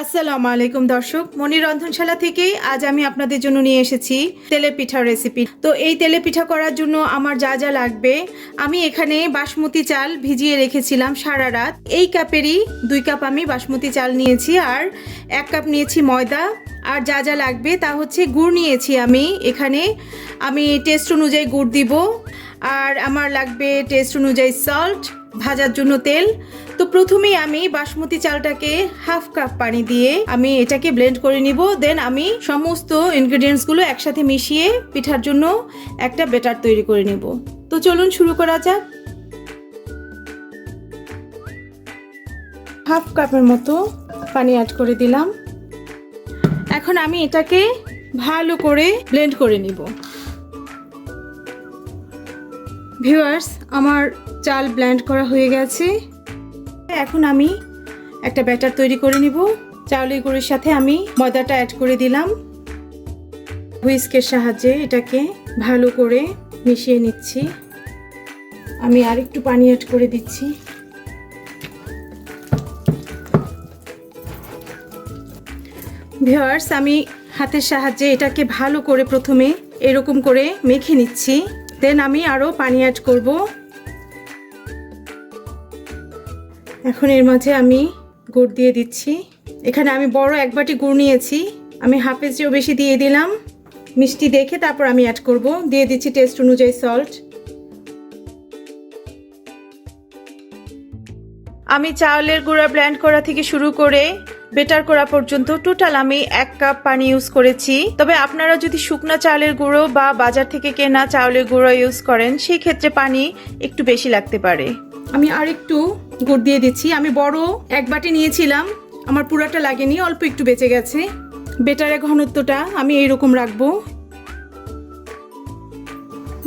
আসসালামু আলাইকুম দর্শক, মনির রন্ধনশালা থেকে আজ আমি আপনাদের জন্য নিয়ে এসেছি তেলে পিঠার রেসিপি তো এই তেলে পিঠা করার জন্য আমার যা যা লাগবে, আমি এখানে বাসমতি চাল ভিজিয়ে রেখেছিলাম সারা রাত। এই কাপেরই দুই কাপ আমি বাসমতি চাল নিয়েছি আর এক কাপ নিয়েছি ময়দা। আর যা যা লাগবে তা হচ্ছে গুড় নিয়েছি আমি। এখানে আমি টেস্ট অনুযায়ী গুড় দিব। আর আমার লাগবে টেস্ট অনুযায়ী সল্ট ভাজার জন্য তেল। তো প্রথমেই আমি বাসমতি চালটাকে হাফ কাপ পানি দিয়ে আমি এটাকে ব্লেন্ড করে নিব। দেন আমি সমস্ত ইনগ্রেডিয়েন্টসগুলো একসাথে মিশিয়ে পিঠার জন্য একটা বেটার তৈরি করে নেব। তো চলুন শুরু করা যাক। হাফ কাপের মতো পানি অ্যাড করে দিলাম। এখন আমি এটাকে ভালো করে ব্লেন্ড করে নিব। ভিউয়ার্স, আমার চাল ব্ল্যান্ড করা হয়ে গেছে। এখন আমি একটা ব্যাটার তৈরি করে নিব। চাউলের গুঁড়ির সাথে আমি ময়দাটা অ্যাড করে দিলাম। হুইস্কের সাহায্যে এটাকে ভালো করে মিশিয়ে নিচ্ছি। আমি আর একটু পানি অ্যাড করে দিচ্ছি। ভিওয়ার্স আমি হাতের সাহায্যে এটাকে ভালো করে প্রথমে এরকম করে মেখে নিচ্ছি। দেন আমি আরও পানি অ্যাড করব। এখন এর মাঝে আমি গুড় দিয়ে দিচ্ছি। এখানে আমি বড় এক বাটি গুড় নিয়েছি। আমি হাফেজেও বেশি দিয়ে দিলাম। মিষ্টি দেখে তারপর আমি অ্যাড করব। দিয়ে দিচ্ছি টেস্ট অনুযায়ী সল্ট আমি চাউলের গুঁড়া ব্ল্যান্ড করা থেকে শুরু করে বেটার করা পর্যন্ত টোটাল আমি এক কাপ পানি ইউজ করেছি। তবে আপনারা যদি শুকনো চাউলের গুঁড়ো বা বাজার থেকে কেনা চাউলের গুঁড়ো ইউজ করেন সেই ক্ষেত্রে পানি একটু বেশি লাগতে পারে। আমি আর একটু গুড় দিয়ে দিচ্ছি। আমি বড় এক বাটি নিয়েছিলাম, আমার পুরাটা লাগেনি, অল্প একটু বেঁচে গেছে। বেটারের ঘনত্বটা আমি এইরকম রাখব।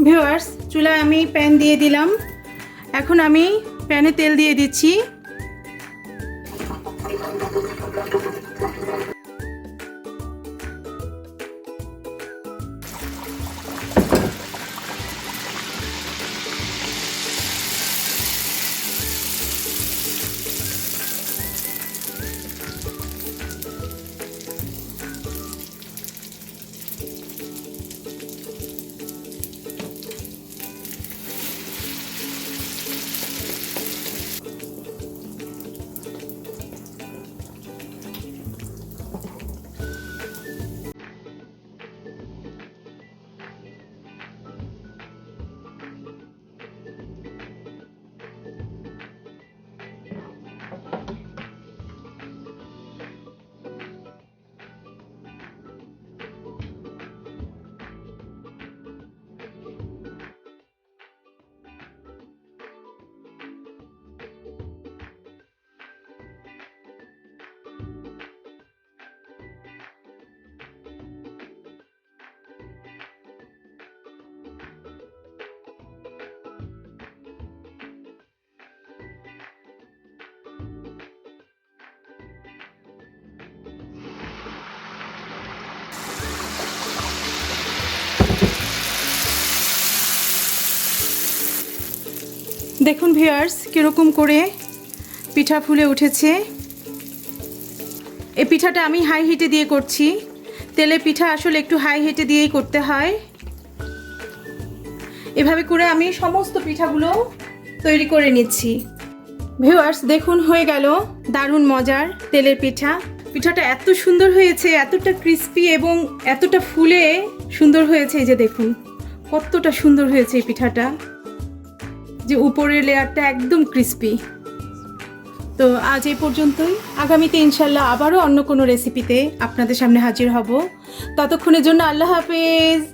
ভিউয়ার্স, চুলায় আমি প্যান দিয়ে দিলাম। এখন আমি প্যানে তেল দিয়ে দিচ্ছি। দেখুন ভিয়ার্স কীরকম করে পিঠা ফুলে উঠেছে। এই পিঠাটা আমি হাই হিটে দিয়ে করছি। তেলে পিঠা আসলে একটু হাই হিটে দিয়েই করতে হয়। এভাবে করে আমি সমস্ত পিঠাগুলো তৈরি করে নিচ্ছি। ভিউয়ার্স, দেখুন, হয়ে গেল দারুণ মজার তেলের পিঠা। পিঠাটা এত সুন্দর হয়েছে, এতটা ক্রিস্পি এবং এতটা ফুলে সুন্দর হয়েছে, এই যে দেখুন, কতটা সুন্দর হয়েছে এই পিঠাটা। যে উপরের লেয়ারটা একদম ক্রিস্পি তো আজ এই পর্যন্তই। আগামীতে ইনশাল্লাহ আবারও অন্য কোনো রেসিপিতে আপনাদের সামনে হাজির হব। ততক্ষণের জন্য আল্লাহ হাফেজ।